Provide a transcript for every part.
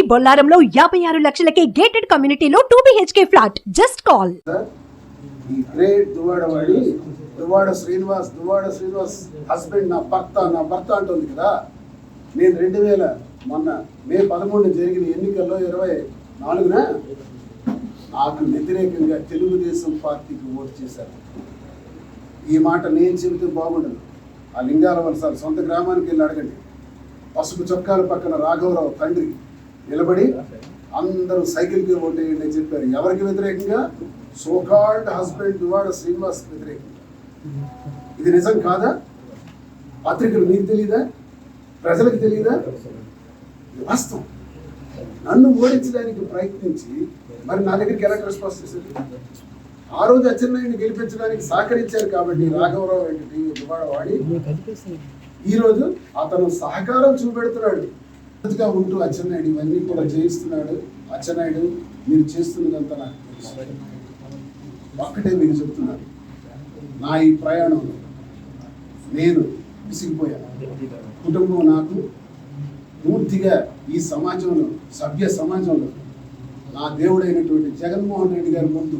మీ బొల్లారంలో యాభై ఆరు లక్షలకే గేటెడ్ కమ్యూనిటీలో two BHK flat just call sir ఈ గ్రేట్ దువ్వాడ శ్రీనివాస్ దువాడ శ్రీనివాస్ హస్బెండ్ నా భర్త నా భర్త అంటుంది కదా. నేను రెండు వేల మొన్న మే పదమూడున జరిగిన ఎన్నికల్లో ఇరవై నాలుగున నాకు వ్యతిరేకంగా తెలుగుదేశం పార్టీకి ఓటు చేశారు. ఈ మాట నేను చెబితే బాగుండదు. ఆ లింగాల సార్ సొంత గ్రామానికి వెళ్ళి అడగండి. పసుపు చొక్కాల పక్కన రాఘవరావు తండ్రి నిలబడి అందరూ సైకిల్కి ఓటేయండి అని చెప్పారు. ఎవరికి వ్యతిరేకంగా? సోకాల్డ్ హస్బెండ్ దువాడ శ్రీనివాస్ వ్యతిరేకంగా. ఇది నిజం కాదా? పత్రికలు మీకు తెలియదా ప్రజలకు తెలియదా వాస్తవం. నన్ను ఓడించడానికి ప్రయత్నించి మరి నా దగ్గరికి ఎలా రెస్పాన్స్ చేశారు? ఆ రోజు అచ్చెన్నాయుడిని గెలిపించడానికి సహకరించారు కాబట్టి రాఘవరావు ఏంటి దువాడ వాడి ఈ రోజు అతను సహకారం చూపెడుతున్నాడు. గా ఉంటూ అచ్చెన్నాయుడు ఇవన్నీ కూడా చేయిస్తున్నాడు అచ్చెన్నాయుడు మీరు చేస్తున్నదంతా నాకు తెలుసు. ఒక్కటే మీకు చెప్తున్నాను నా ఈ ప్రయాణంలో నేను విసిగిపోయాను కుటుంబం నాకు పూర్తిగా ఈ సమాజంలో సభ్య సమాజంలో నా దేవుడైనటువంటి జగన్మోహన్ రెడ్డి గారి ముందు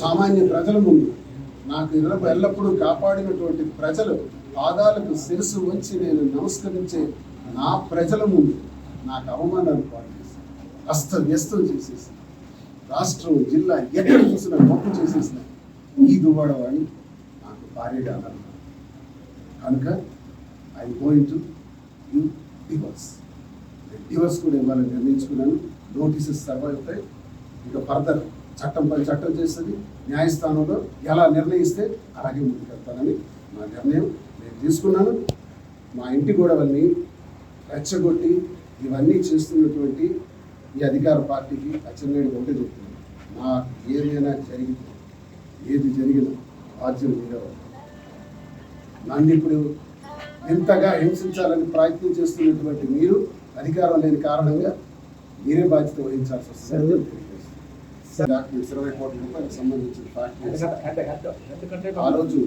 సామాన్య ప్రజల ముందు నాకు ఎల్లప్పుడూ కాపాడినటువంటి ప్రజలు పాదాలకు శిరసు వంచి నేను నమస్కరించే నా ప్రజల ముందు నాకు అవమానాలు పాటు చేశాను అస్తవ్యస్తం చేసేసి రాష్ట్రం జిల్లా ఎక్కడ చూసినా గొప్ప చేసేసిన ఈ దువ్వాడవాణి నాకు భార్యగా అన్నారు కనుక I going to you divorce divorce కూడా ఇవ్వాలని నిర్ణయించుకున్నాను. నోటీసెస్ సర్వ్ అవుతాయి. ఇక ఫర్దర్ చట్టం పై చట్టం చేస్తుంది. న్యాయస్థానంలో ఎలా నిర్ణయిస్తే అలాగే ముందుకెళ్తానని నా నిర్ణయం నేను తీసుకున్నాను. మా ఇంటి గొడవల్ని రెచ్చగొట్టి ఇవన్నీ చేస్తున్నటువంటి ఈ అధికార పార్టీకి అచ్చెన్నాయుడు ఒకటే చెప్తున్నాను నా ఏదైనా జరిగితే ఏది జరిగినా బాధ్యత మీరే ఉంటారు. నన్ను ఇప్పుడు ఇంతగా హింసించాలని ప్రయత్నం చేస్తున్నటువంటి మీరు అధికారం లేని కారణంగా మీరే బాధ్యత వహించాల్సి వస్తుంది డాక్యుమెంట్స్ ఇరవై కోట్ల రూపాయలకు సంబంధించిన ఫ్యాక్టరీస్ ఆ రోజు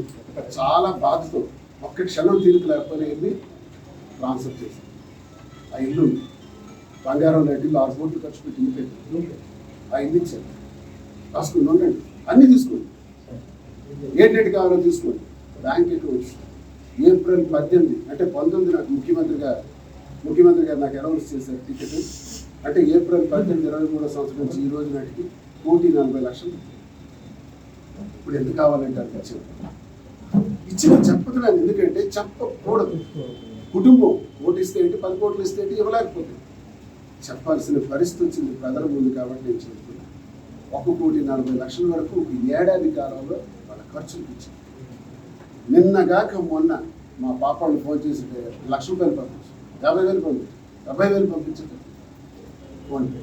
చాలా బాధతో ఒక్క క్షణం తీరిక లేకపోయినా వెళ్ళి ట్రాన్స్ఫర్ చేశాను. ఆ ఇల్లు బంగారం లాంటి ఇల్లు ఆరు కోట్లు ఖర్చు పెట్టి ఇల్లు పెట్టాను ఆ ఇల్లు ఇచ్చారు. రాసుకుని ఉండండి అన్నీ తీసుకోండి. ఏంటంటే కావాలో తీసుకోండి. బ్యాంక్ అకౌంట్స్ ఏప్రిల్ పద్దెనిమిది అంటే పంతొమ్మిది నాకు ముఖ్యమంత్రిగా ముఖ్యమంత్రి గారు నాకు అనౌన్స్ చేశారు టికెట్. అంటే ఏప్రిల్ పద్దెనిమిది ఇరవై మూడో సంవత్సరం నుంచి ఈ రోజు నాటికి కోటి నలభై లక్షలు. ఇప్పుడు ఎంత కావాలంటే అంత ఇచ్చాను ఇచ్చిన చెప్పతున్నాను ఎందుకంటే చెప్పకూడదు. కుటుంబం. ఓటు ఇస్తే ఏంటి? పది కోట్లు ఇస్తే ఏంటి? ఇవ్వలేకపోతే. చెప్పాల్సిన పరిస్థితి వచ్చింది. ప్రజల ముందు కాబట్టి నేను చెబుతున్నాను ఒక కోటి నలభై లక్షల వరకు ఈ ఏడాది కాలంలో వాళ్ళ ఖర్చులు ఇచ్చింది నిన్నగాక మొన్న మా పాపాళ్ళు ఫోన్ చేసి లక్ష రూపాయలు పంపించు యాభై వేలు పంపించు డెబ్బై వేలు ఫోన్ ఫోన్పే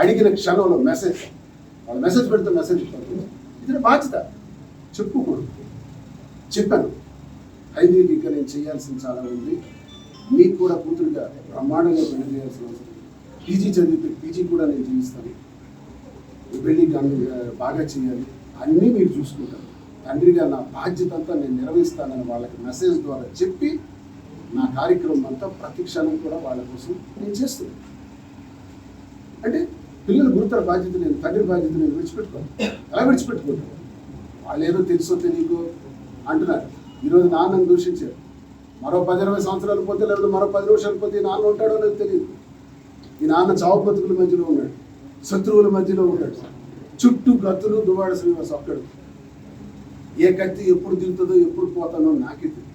అడిగిన క్షణంలో మెసేజ్. వాళ్ళు మెసేజ్ పెడితే మెసేజ్ పంపించు ఇది బాధ్యత. చెప్పుకోడు చెప్పాను. ఐదుకి ఇంకా నేను చేయాల్సింది చాలా ఉంది మీకు కూడా కూతురుగా బ్రహ్మాండంగా పెళ్ళి చేయాల్సిన అవసరం. పీజీ చదివితే పీజీ కూడా నేను చేయిస్తాను పెళ్ళి బాగా చేయాలి. అన్నీ మీరు చూసుకుంటారు. తండ్రిగా నా బాధ్యత అంతా నేను నిర్వహిస్తానని వాళ్ళకి మెసేజ్ ద్వారా చెప్పి నా కార్యక్రమం అంతా ప్రతి క్షణం కూడా వాళ్ళ కోసం నేను చేస్తున్నాను. అంటే పిల్లల గురుతర బాధ్యత నేను తండ్రి బాధ్యత నేను విడిచిపెట్టుకోను. ఎలా విడిచిపెట్టుకుంటాను వాళ్ళు ఏదో తెలుసో తెలియకో అంటున్నారు. ఈరోజు నాన్నను దూషించారు. మరో పది ఇరవై సంవత్సరాలు పోతే లేకపోతే మరో పది నిమిషాలు పోతే నాన్న ఉంటాడో లేదో తెలియదు. ఈ నాన్న చావు బతుకుల మధ్యలో ఉన్నాడు. శత్రువుల మధ్యలో ఉన్నాడు. చుట్టూ గతులు దువాడ శ్రీనివాస్ ఒక్కడు. ఏ కత్తి ఎప్పుడు దిగుతుందో ఎప్పుడు పోతానో నాకే తెలియదు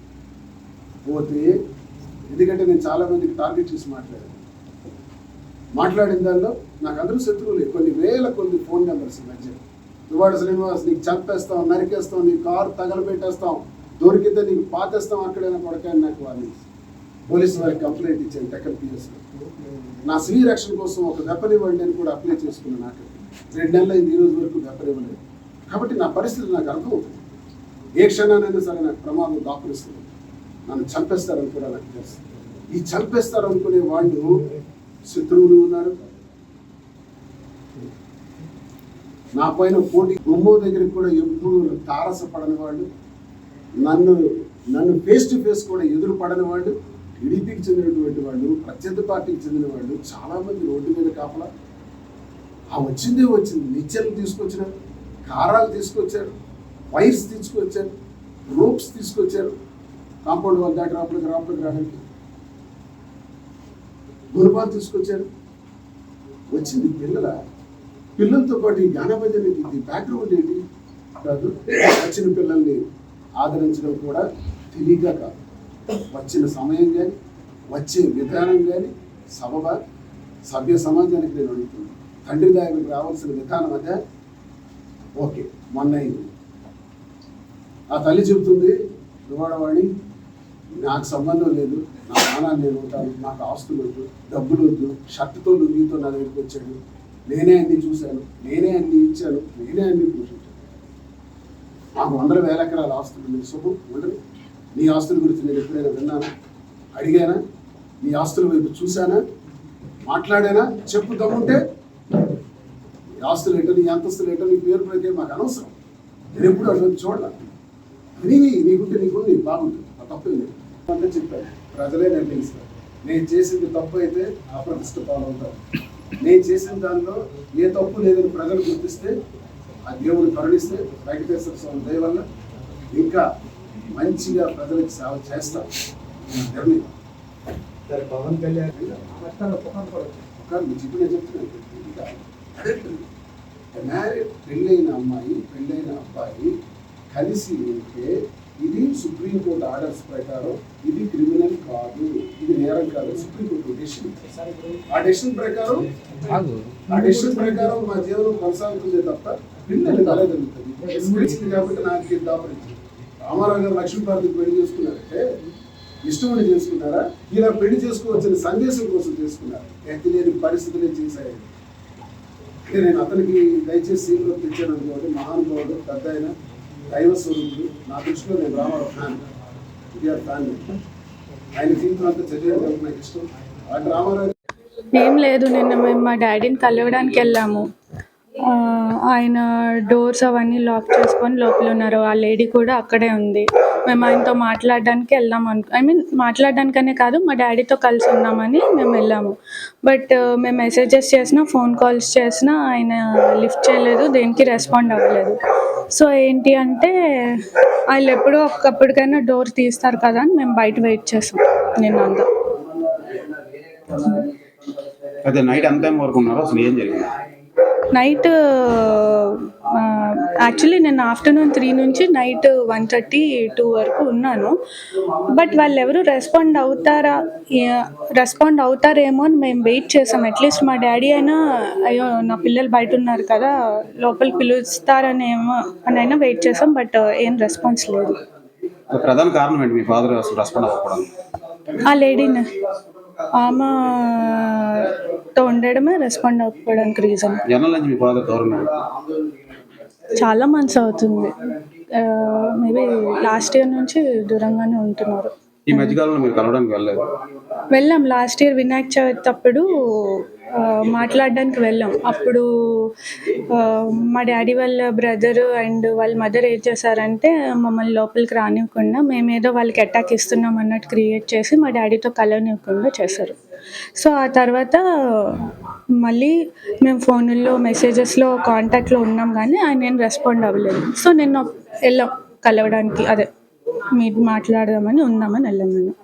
పోతే ఎందుకంటే నేను చాలా మందికి టార్గెట్ చేసి మాట్లాడాను. మాట్లాడిన దానిలో నాకు అందరూ శత్రువులే. కొన్ని వేల కొన్ని ఫోన్ నెంబర్స్ మధ్య. దువాడ శ్రీనివాస్ నీకు చంపేస్తాం నరికేస్తాం నీ కారు తగలబెట్టేస్తాం. దొరికితే నీకు పాతేస్తాం అక్కడైనా కొడకాయని నాకు వాళ్ళు పోలీసు వారికి కంప్లైంట్ ఇచ్చాను టెక్కల్ పిఎస్ నా స్వీయ రక్షణ కోసం ఒక వెపన్ ఇవ్వండి అని కూడా అప్లై చేసుకున్నాను నాకు. రెండు నెలలు అయింది ఈ రోజు వరకు వెపన్ ఇవ్వలేదు. కాబట్టి నా పరిస్థితి నాకు అర్థమవుతుంది. ఏ క్షణానైనా సరే నాకు ప్రమాదం దాపురిస్తుంది. నన్ను చంపేస్తారని కూడా నాకు తెలుసు. ఈ చంపేస్తారు అనుకునే వాళ్ళు శత్రువులు ఉన్నారు. నా పైన పోటీ గుమ్మో దగ్గరికి కూడా ఎప్పుడు తారసపడని వాళ్ళు నన్ను నన్ను ఫేస్ టు ఫేస్ కూడా ఎదురు పడని వాళ్ళు టీడీపీకి చెందినటువంటి వాళ్ళు ప్రత్యర్థి పార్టీకి చెందిన వాళ్ళు చాలామంది రోడ్డు మీద కాపలా. ఆ వచ్చిందే వచ్చింది. నిత్యాలు తీసుకొచ్చినారు కారాలు తీసుకొచ్చారు వైర్స్ తీసుకొచ్చారు రోప్స్ తీసుకొచ్చారు. కాంపౌండ్ వాళ్ళ దాటి రాపలికి రాపలికి రావడానికి. గురుబాలు తీసుకొచ్చారు. వచ్చింది పిల్లల పిల్లలతో పాటు ఈ జ్ఞానభజనకి ఇది బ్యాక్గ్రౌండ్ ఏంటి? కాదు వచ్చిన పిల్లల్ని ఆదరించడం కూడా తెలియక కాదు వచ్చిన సమయం కానీ వచ్చే విధానం కానీ సభ సభ్య సమాజానికి నేను అడుగుతున్నాను. తండ్రి దానికి రావాల్సిన విధానం అదే. ఓకే మొన్న అయింది ఆ తల్లి చెబుతుంది దువాడవాణి నాకు సంబంధం లేదు నా ప్రాణాలు నేను ఉంటాను నాకు ఆస్తులు వద్దు డబ్బులు వద్దు షర్టుతో లుంగితో నా దగ్గరికి వచ్చాడు. నేనే అన్ని చూశాను నేనే అన్ని ఇచ్చాను నేనే అన్ని పోషించాను నాకు వందల వేల ఎకరాల ఆస్తులు మీరు సొమ్ము ఉండదు నీ ఆస్తుల గురించి నేను ఎప్పుడైనా విన్నానా? అడిగానా? నీ ఆస్తుల వైపు చూశానా? మాట్లాడానా? చెప్పు దమ్ముంటే నీ ఆస్తులు ఏంటో నీ అంతస్తులు ఏంటో నీ పేరు పెడితే మాకు అనవసరం. నేను ఎప్పుడు అటువంటి చూడాల నీవి నీకుంటే నీకు నీకు బాగుంటుంది. ఆ తప్పు లేదు. అంటే చెప్పాను. ప్రజలే నిర్ణయిస్తారు నేను చేసింది తప్పు అయితే అప్రతిష్ట పాలవుతారు. నేను చేసిన దానిలో ఏ తప్పు లేదని ప్రజలు గుర్తిస్తే ఆ దేవుడు కరుణిస్తే వెంకటేశ్వర స్వామి దయ వల్ల ఇంకా మంచిగా ప్రజలకు సేవ చేస్తాం. నిర్ణయం సరే పవన్ కళ్యాణ్ ఒక మీ చెప్పు నేను చెప్తున్నాను. ఇంకా పెళ్ళైన అమ్మాయి పెళ్ళైన అబ్బాయి కలిసి ఉంటే ఇది సుప్రీంకోర్టు ఆర్డర్స్ ప్రకారం ఇది క్రిమినల్ కాదు. నేరం కాదు సుప్రీంకోర్టు డెసిషన్ ఆ డెసిషన్ ప్రకారం ఆ డెసిషన్ ప్రకారం మా జీవనం కొనసాగుతుంది తప్ప పిల్లలు కలగలుగుతుంది కాబట్టి నాకు ఇది దాపరించింది. రామారావు గారు లక్ష్మీపార్వతికి పెళ్ళి చేసుకున్నారంటే ఇష్టమని చేసుకున్నారా? ఇలా పెళ్ళి చేసుకోవచ్చిన సందేశం కోసం చేసుకున్నారు? ఎత్తి లేని పరిస్థితులే చేశాయి అంటే నేను అతనికి దయచేసి సీన్లో తెచ్చాను అనుకోండి మహానుభావుడు పెద్ద ఆయన దైవ స్వరూపుడు. నా దృష్టిలో నేను రామారావు ఫ్యాన్. ఇడియర్ ఫ్యాన్. ఆయన జీవితం అంతా నాకు ఇష్టం. ఏం లేదు నిన్న మేము మా డాడీని కలవడానికి వెళ్ళాము. ఆయన డోర్స్ అవన్నీ లాక్ చేసుకొని లోపల ఉన్నారు. ఆ లేడీ కూడా అక్కడే ఉంది. మేము ఆయనతో మాట్లాడడానికి వెళ్దాం అను ఐ మీన్ మాట్లాడడానికనే కాదు మా డాడీతో కలిసి ఉన్నామని మేము వెళ్ళాము. బట్ మేము మెసేజెస్ చేసినా ఫోన్ కాల్స్ చేసినా ఆయన లిఫ్ట్ చేయలేదు దేనికి రెస్పాండ్ అవ్వలేదు. సో ఏంటి అంటే వాళ్ళు ఎప్పుడో ఒకప్పటికైనా డోర్ తీస్తారు కదా అని మేము బయట వెయిట్ చేసాం. నిన్నంతా అదే నైట్ ఎంత టైం వరకు ఉన్నారు? అసలు ఏం జరిగింది? నైట్ యాక్చువల్లీ నేను ఆఫ్టర్నూన్ త్రీ నుంచి నైట్ వన్ థర్టీ టూ వరకు ఉన్నాను. బట్ వాళ్ళు ఎవరు రెస్పాండ్ అవుతారా రెస్పాండ్ అవుతారేమో అని మేము వెయిట్ చేసాం. అట్లీస్ట్ మా డాడీ అయినా అయ్యో నా పిల్లలు బయట ఉన్నారు కదా లోపలికి పిలుస్తారని ఏమో అని అయినా వెయిట్ చేసాం బట్ ఏం రెస్పాన్స్ లేదు. ప్రధాన కారణం ఏంటి? మీ ఫాదర్ అసలు రెస్పాండ్ అవ్వకపోవడానికి ఆ లేడీని. ఆమెతో ఉండడమే రెస్పాండ్ అవ్వడానికి రీజన్ నుంచి మీ చాలా మంత్స్ అవుతుంది. మేబీ లాస్ట్ ఇయర్ నుంచి దూరంగానే ఉంటున్నారు. ఈ మధ్యకాలంలో మీరు కలవడానికి వెళ్ళలేదు? వెళ్ళాం. లాస్ట్ ఇయర్ వినాయక చవితి అప్పుడు మాట్లాడడానికి వెళ్ళాం. అప్పుడు మా డాడీ వాళ్ళ బ్రదర్ అండ్ వాళ్ళ మదర్ ఏం చేశారంటే మమ్మల్ని లోపలికి రానివ్వకుండా మేమేదో వాళ్ళకి అటాక్ ఇస్తున్నాం అన్నట్టు క్రియేట్ చేసి మా డాడీతో కలవనివ్వకుండా చేశారు. సో ఆ తర్వాత మళ్ళీ మేము ఫోన్లో మెసేజెస్లో కాంటాక్ట్లో ఉన్నాం కానీ ఆయన నేను రెస్పాండ్ అవ్వలేదు. సో నేను వెళ్ళాం కలవడానికి. అదే మీరు మాట్లాడదామని ఉందామని వెళ్ళాం నేను.